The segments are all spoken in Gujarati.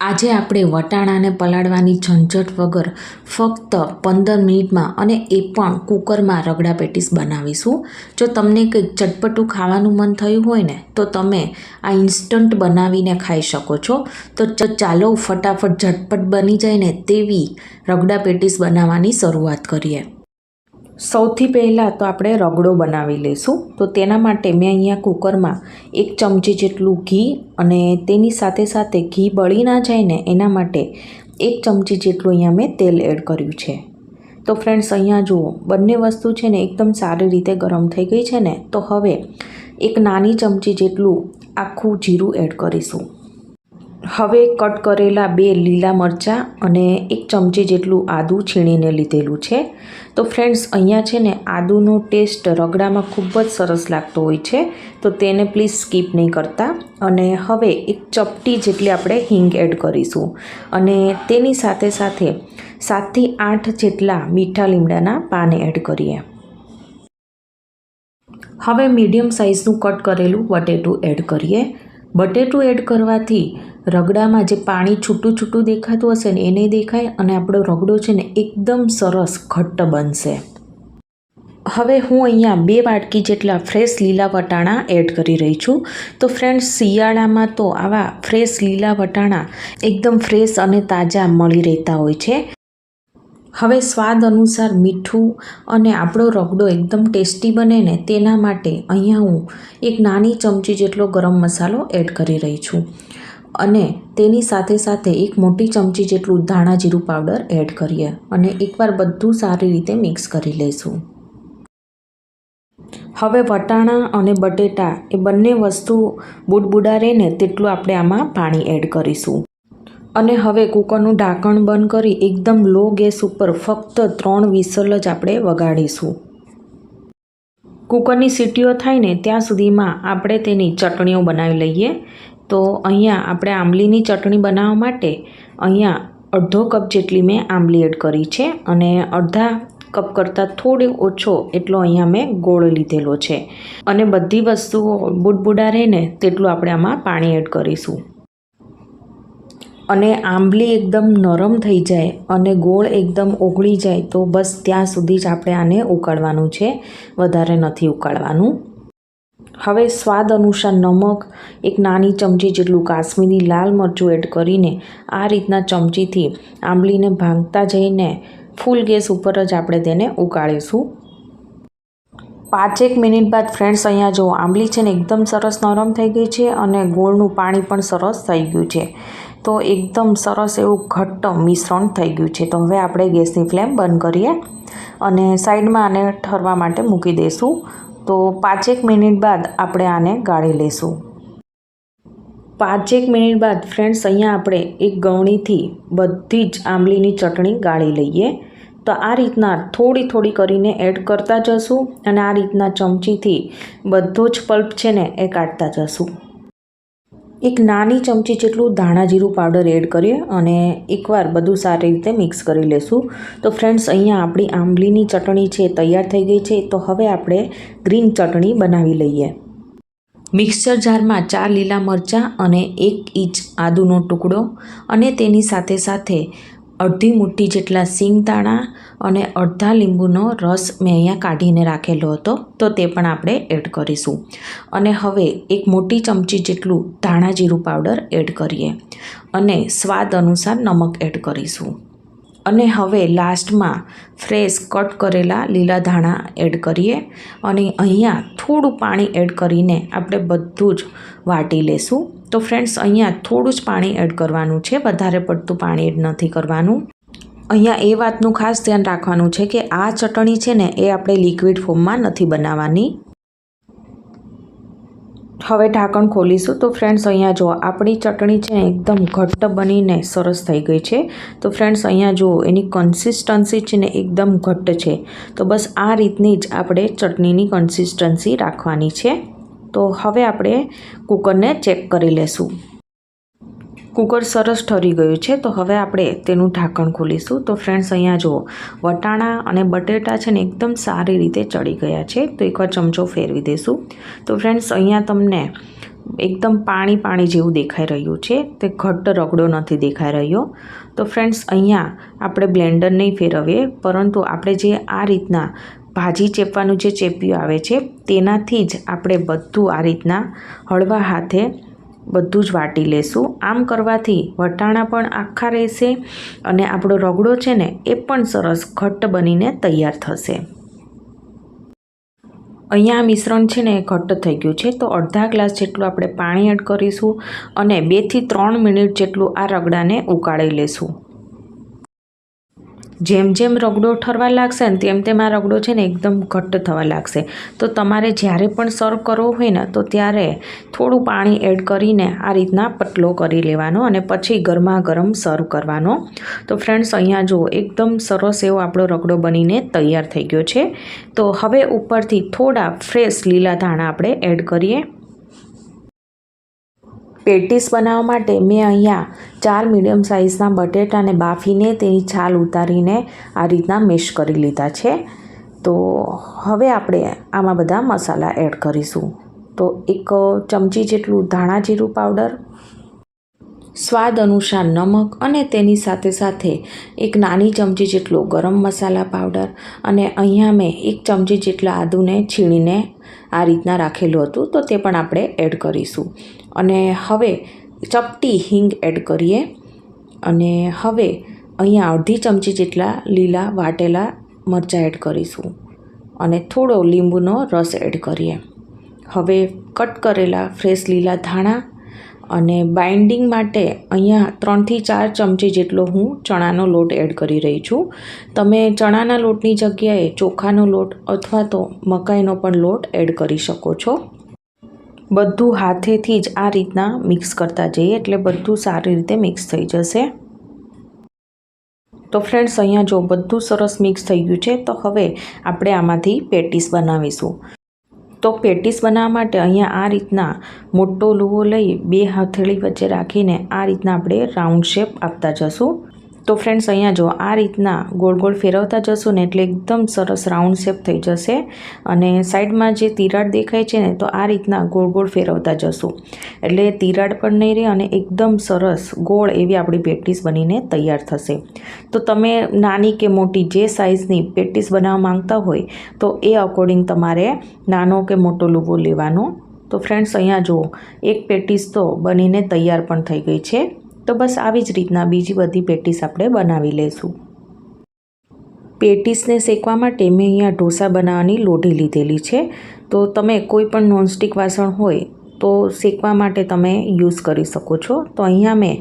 આજે આપણે વટાણાને પલાળવાની ઝંઝટ વગર ફક્ત પંદર મિનિટમાં અને એ પણ કુકરમાં રગડા પેટીસ બનાવીશું. જો તમને કંઈક ચટપટું ખાવાનું મન થયું હોય ને, તો તમે આ ઇન્સ્ટન્ટ બનાવીને ખાઈ શકો છો. તો ચાલો ફટાફટ ઝટપટ બની જાય ને તેવી રગડા પેટીસ બનાવવાની શરૂઆત કરીએ. સૌથી પહેલાં તો આપણે રગડો બનાવી લઈશું. તો તેના માટે મેં અહીંયા કુકરમાં એક ચમચી જેટલું ઘી અને તેની સાથે સાથે ઘી બળી ના જાય ને એના માટે એક ચમચી જેટલું અહીંયા મેં તેલ એડ કર્યું છે. તો ફ્રેન્ડ્સ, અહીંયા જુઓ, બંને વસ્તુ છે ને એકદમ સારી રીતે ગરમ થઈ ગઈ છે ને. તો હવે એક નાની ચમચી જેટલું આખું જીરું એડ કરીશું. હવે કટ કરેલા બે લીલા મરચાં અને એક ચમચી જેટલું આદું છીણીને લીધેલું છે. તો ફ્રેન્ડ્સ, અહીંયા છે ને આદુનો ટેસ્ટ રગડામાં ખૂબ જ સરસ લાગતો હોય છે. તો તેને પ્લીઝ સ્કીપ નહીં કરતા. અને હવે એક ચપટી જેટલી આપણે હિંગ એડ કરીશું. અને તેની સાથે સાથે સાતથી આઠ જેટલા મીઠા લીમડાના પાન એડ કરીએ. હવે મીડિયમ સાઇઝનું કટ કરેલું બટેટું એડ કરીએ. બટેટું એડ કરવાથી રગડામાં જે પાણી છૂટું છૂટું દેખાતું હશે ને એ નહીં દેખાય અને આપણો રગડો છે ને એકદમ સરસ ઘટ્ટ બનશે. હવે હું અહીંયા બે વાટકી જેટલા ફ્રેશ લીલા વટાણા એડ કરી રહી છું. તો ફ્રેન્ડ્સ, શિયાળામાં તો આવા ફ્રેશ લીલા વટાણા એકદમ ફ્રેશ અને તાજા મળી રહેતા હોય છે. હવે સ્વાદ અનુસાર મીઠું અને આપણો રગડો એકદમ ટેસ્ટી બને ને તેના માટે અહીંયા હું એક નાની ચમચી જેટલો ગરમ મસાલો એડ કરી રહી છું. અને તેની સાથે સાથે એક મોટી ચમચી જેટલું ધાણા જીરું પાવડર એડ કરીએ અને એકવાર બધું સારી રીતે મિક્સ કરી લઈશું. હવે વટાણા અને બટેટા એ બંને વસ્તુ બુડબુડા રહે ને તેટલું આપણે આમાં પાણી એડ કરીશું. અને હવે કૂકરનું ઢાંકણ બંધ કરી એકદમ લો ગેસ ઉપર ફક્ત ત્રણ વિસલ જ આપણે વગાડીશું. કૂકરની સીટીઓ થાય ને ત્યાં સુધીમાં આપણે તેની ચટણીઓ બનાવી લઈએ. તો અહીંયા આપણે આંબલીની ચટણી બનાવવા માટે અહીંયા અડધો કપ જેટલી મેં આંબલી એડ કરી છે અને અડધા કપ કરતાં થોડી ઓછો એટલો અહીંયા મેં ગોળ લીધેલો છે. અને બધી વસ્તુઓ બુડબુડા રહે ને તેટલું આપણે આમાં પાણી એડ કરીશું. અને આંબલી એકદમ નરમ થઈ જાય અને ગોળ એકદમ ઓગળી જાય તો બસ ત્યાં સુધી જ આપણે આને ઉકાળવાનું છે. વધારે નથી ઉકાળવાનું. હવે સ્વાદ અનુસાર નમક, એક નાની ચમચી જેટલું કાશ્મીરી લાલ મરચું એડ કરીને આ રીતના ચમચીથી આંબલીને ભાંગતા જઈને ફૂલ ગેસ ઉપર જ આપણે તેને ઉકાળીશું. પાંચેક મિનિટ બાદ ફ્રેન્ડ્સ, અહીંયા જો આંબલી છે ને એકદમ સરસ નરમ થઈ ગઈ છે અને ગોળનું પાણી પણ સરસ થઈ ગયું છે. તો એકદમ સરસ એવું ઘટ્ટ મિશ્રણ થઈ ગયું છે. તો હવે આપણે ગેસની ફ્લેમ બંધ કરીએ અને સાઈડમાં આને ઠરવા માટે મૂકી દઈશું. તો પાંચેક મિનિટ બાદ આપણે આને ગાળી લઈશું. પાંચેક મિનિટ બાદ ફ્રેન્ડ્સ, અહીંયા આપણે એક ગવણીથી બધી જ આંબલીની ચટણી ગાળી લઈએ. તો આ રીતના થોડી થોડી કરીને એડ કરતા જશું અને આ રીતના ચમચીથી બધો જ પલ્પ છે ને એ કાઢતા જશું. એક નાની ચમચી જેટલું ધાણા જીરું પાવડર એડ કરીએ અને એકવાર બધું સારી રીતે મિક્સ કરી લેશું. તો ફ્રેન્ડ્સ અહીંયા આપણી આંબલીની ચટણી છે, તૈયાર થઈ ગઈ છે. તો હવે આપણે ગ્રીન ચટણી બનાવી લઈએ. મિક્સર જારમાં ચાર લીલા મરચાં અને એક ઇંચ આદુનો ટુકડો અને તેની સાથે સાથે અડધી મુઠ્ઠી જેટલા સિંગદાણા અને અડધા લીંબુનો રસ મેં અહીંયા કાઢીને રાખેલો હતો, તો તે પણ આપણે એડ કરીશું. અને હવે એક મોટી ચમચી જેટલું ધાણા જીરું પાવડર એડ કરીએ અને સ્વાદ અનુસાર નમક એડ કરીશું. અને હવે લાસ્ટમાં ફ્રેશ કટ કરેલા લીલા ધાણા એડ કરીએ અને અહીંયા થોડું પાણી એડ કરીને આપણે બધું જ વાટી લેશું. તો ફ્રેન્ડ્સ, અહીંયા થોડું જ પાણી એડ કરવાનું છે, વધારે પડતું પાણી એડ નથી કરવાનું. અહીંયા એ વાતનું ખાસ ધ્યાન રાખવાનું છે કે આ ચટણી છે ને, એ આપણે લિક્વિડ ફોર્મમાં નથી બનાવવાની. હવે ઢાંકણ ખોલીશું. તો ફ્રેન્ડ્સ અહીંયા જુઓ, આપણી ચટણી છે એકદમ ઘટ્ટ બનીને સરસ થઈ ગઈ છે. તો ફ્રેન્ડ્સ અહીંયા જુઓ, એની કન્સિસ્ટન્સી છે ને એકદમ ઘટ્ટ છે. તો બસ આ રીતની જ આપણે ચટણીની કન્સિસ્ટન્સી રાખવાની છે. તો હવે આપણે કુકરને ચેક કરી લેશું. કુકર સરસ ઠરી ગયું છે, તો હવે આપણે તેનું ઢાંકણ ખોલીશું. તો ફ્રેન્ડ્સ અહીંયા જુઓ. વટાણા અને બટેટા છે ને એકદમ સારી રીતે ચડી ગયા છે. તો એકવાર ચમચો ફેરવી દઈશું તો ફ્રેન્ડ્સ અહીંયા તમને એકદમ પાણી પાણી જેવું દેખાઈ રહ્યું છે. તે ઘટ્ટ રગડો નથી દેખાઈ રહ્યો. તો ફ્રેન્ડ્સ અહીંયા આપણે બ્લેન્ડર નહીં ફેરવીએ, પરંતુ આપણે જે આ રીતના ભાજી ચેપવાનું જે ચેપ્યું આવે છે, તેનાથી જ આપણે બધું આ રીતના હળવા હાથે બધું જ વાટી લેશું. આમ કરવાથી વટાણા પણ આખા રહેશે અને આપણો રગડો છે ને, એ પણ સરસ ઘટ્ટ બનીને તૈયાર થશે. અહીંયા મિશ્રણ છે ને ઘટ્ટ થઈ ગયું છે. તો અડધા ગ્લાસ જેટલું આપણે પાણી એડ કરીશું અને બેથી ત્રણ મિનિટ જેટલું આ રગડાને ઉકાળી લેશું. જેમ જેમ રગડો ઠરવા લાગશે ને તેમ તેમ આ રગડો છે ને એકદમ ઘટ્ટ થવા લાગશે. તો તમારે જ્યારે પણ સર્વ કરવો હોય ને, તો ત્યારે થોડું પાણી એડ કરીને આ રીતના પતલો કરી લેવાનો અને પછી ગરમા ગરમ સર્વ કરવાનો. તો ફ્રેન્ડ્સ, અહીંયા જુઓ, એકદમ સરસ એવો આપણો રગડો બનીને તૈયાર થઈ ગયો છે. તો હવે ઉપરથી થોડા ફ્રેશ લીલા ધાણા આપણે એડ કરીએ. પેટીસ બનાવવા માટે મેં અહીંયા ચાર મીડિયમ સાઇઝના બટેટાને બાફીને તેની છાલ ઉતારીને આ રીતના મેશ કરી લીધા છે. તો હવે આપણે આમાં બધા મસાલા એડ કરીશું. તો એક ચમચી જેટલું ધાણા જીરું પાવડર, સ્વાદ અનુસાર નમક અને તેની સાથે સાથે એક નાની ચમચી જેટલો ગરમ મસાલા પાવડર અને અહીંયા મેં એક ચમચી જેટલા આદુને છીણીને આ રીતના રાખેલું હતું, તો તે પણ આપણે એડ કરીશું. અને હવે ચપટી હિંગ એડ કરીએ. અને હવે અહીંયા અડધી ચમચી જેટલા લીલા વાટેલા મરચાં એડ કરીશું. અને થોડો લીંબુનો રસ એડ કરીએ. હવે કટ કરેલા ફ્રેશ લીલા ધાણા અને બાઇન્ડિંગ માટે અહીંયા ત્રણથી ચાર ચમચી જેટલો હું ચણાનો લોટ એડ કરી રહી છું. તમે ચણાના લોટની જગ્યાએ ચોખાનો લોટ અથવા તો મકાઈનો પણ લોટ એડ કરી શકો છો. બધું હાથેથી જ આ રીતના મિક્સ કરતા જઈએ એટલે બધું સારી રીતે મિક્સ થઈ જશે. તો ફ્રેન્ડ્સ, અહીંયા જો બધું સરસ મિક્સ થઈ ગયું છે, તો હવે આપણે આમાંથી પેટીસ બનાવીશું. તો પેટીસ બનાવવા માટે અહીંયા આ રીતના મોટો લુવો લઈ બે હથેળી વચ્ચે રાખીને આ રીતના આપણે રાઉન્ડ શેપ આપતા જશું. તો ફ્રેન્ડ્સ અહીંયા જો આ રીતના ગોળ ગોળ ફેરવતા જશું ને એટલે એકદમ સરસ રાઉન્ડ શેપ થઈ જશે અને સાઈડમાં જે તિરાડ દેખાય છે ને, તો આ રીતના ગોળ ગોળ ફેરવતા જશું. એટલે તિરાડ પણ નહીં રહે અને એકદમ સરસ ગોળ એવી આપણી પેટીસ બનીને તૈયાર થશે. તો તમે નાની કે મોટી જે સાઇઝની પેટીસ બનાવવા માંગતા હોય, તો એ અકોર્ડિંગ તમારે નાનો કે મોટો લુવો લેવાનો. તો ફ્રેન્ડ્સ અહીંયા જુઓ એક પેટીસ તો બનીને તૈયાર પણ થઈ ગઈ છે. તો બસ આવી જ રીતના બીજી બધી પેટીસ આપણે બનાવી લઈશું. પેટીસને શેકવા માટે મેં અહીંયા ઢોસા બનાવવાની લોઢી લીધેલી છે. તો તમે કોઈ પણ નોનસ્ટિક વાસણ હોય તો શેકવા માટે તમે યુઝ કરી શકો છો. તો અહીંયા મેં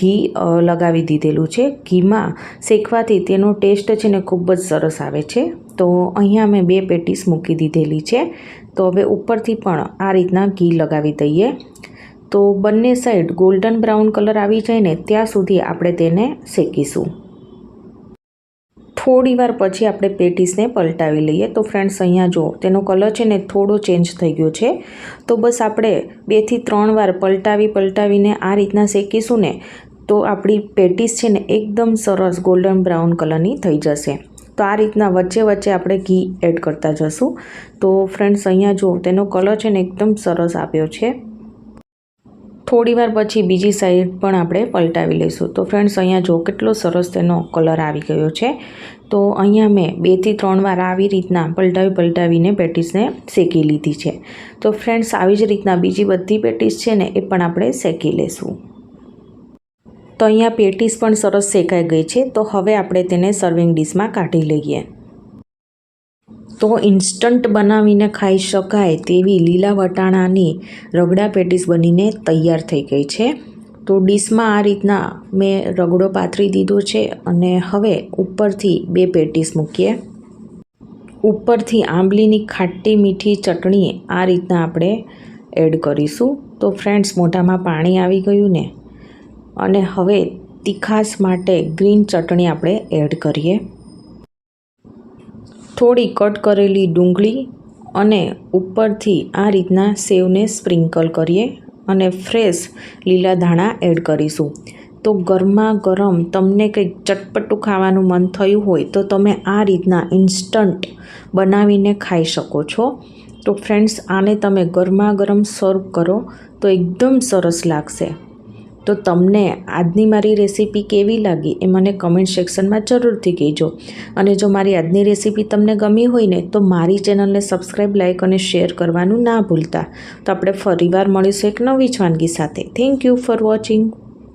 ઘી લગાવી દીધેલું છે. ઘીમાં શેકવાથી તેનો ટેસ્ટ છે ને ખૂબ જ સરસ આવે છે. તો અહીંયા મેં બે પેટીસ મૂકી દીધેલી છે. તો હવે ઉપરથી પણ આ રીતના ઘી લગાવી દઈએ. તો બંને સાઈડ ગોલ્ડન બ્રાઉન કલર આવી જાય ને ત્યાં સુધી આપણે તેને શેકીશું. થોડી વાર પછી આપણે પેટીસને પલટાવી લઈએ. તો ફ્રેન્ડ્સ અહીંયા જો તેનો કલર છે ને થોડો ચેન્જ થઈ ગયો છે, તો બસ આપણે બેથી ત્રણ વાર પલટાવી પલટાવીને આ રીતના શેકીશું ને, તો આપણી પેટીસ છે ને એકદમ સરસ ગોલ્ડન બ્રાઉન કલરની થઈ જશે. તો આ રીતના વચ્ચે વચ્ચે આપણે ઘી એડ કરતા જશું. તો ફ્રેન્ડ્સ અહીંયા જો તેનો કલર છે ને એકદમ સરસ આપ્યો છે. થોડીવાર પછી બીજી સાઈડ પણ આપણે પલટાવી લઈશું. તો ફ્રેન્ડ્સ અહીંયા જો કેટલો સરસ તેનો કલર આવી ગયો છે. તો અહીંયા મેં બેથી ત્રણ વાર આવી રીતના પલટાવી પલટાવીને પેટીસને શેકી લીધી છે. તો ફ્રેન્ડ્સ આવી જ રીતના બીજી બધી પેટીસ છે ને એ પણ આપણે શેકી લઈશું તો અહીંયા પેટીસ પણ સરસ શેકાઈ ગઈ છે. તો હવે આપણે તેને સર્વિંગ ડીશમાં કાઢી લઈએ. તો ઇન્સ્ટન્ટ બનાવીને ખાઈ શકાય તેવી લીલા વટાણાની રગડા પેટીસ બનીને તૈયાર થઈ ગઈ છે. તો ડીશમાં આ રીતના મેં રગડો પાથરી દીધો છે અને હવે ઉપરથી બે પેટીસ મૂકીએ. ઉપરથી આંબલીની ખાટી મીઠી ચટણી આ રીતના આપણે એડ કરીશું. તો ફ્રેન્ડ્સ, મોઢામાં પાણી આવી ગયું ને? અને હવે તીખાસ માટે ગ્રીન ચટણી આપણે એડ કરીએ. થોડી કટ કરેલી ડુંગળી અને ઉપરથી આ રીતના સેવને સ્પ્રિંકલ કરીએ અને ફ્રેશ લીલા ધાણા એડ કરીશું. તો ગરમા ગરમ તમને કંઈક ચટપટું ખાવાનું મન થયું હોય તો તમે આ રીતના ઇન્સ્ટન્ટ બનાવીને ખાઈ શકો છો. તો ફ્રેન્ડ્સ, આને તમે ગરમા ગરમ સર્વ કરો તો એકદમ સરસ લાગશે. તો તમને આજની મારી રેસીપી કેવી લાગી એ મને કમેન્ટ સેક્શનમાં જરૂરથી કહેજો. અને જો મારી આજની રેસીપી તમને ગમી હોય ને, તો મારી ચેનલને સબસ્ક્રાઈબ લાઈક અને શેર કરવાનું ના ભૂલતા. તો આપણે ફરીવાર મળીશું એક નવી જ વાનગી સાથે. Thank you for watching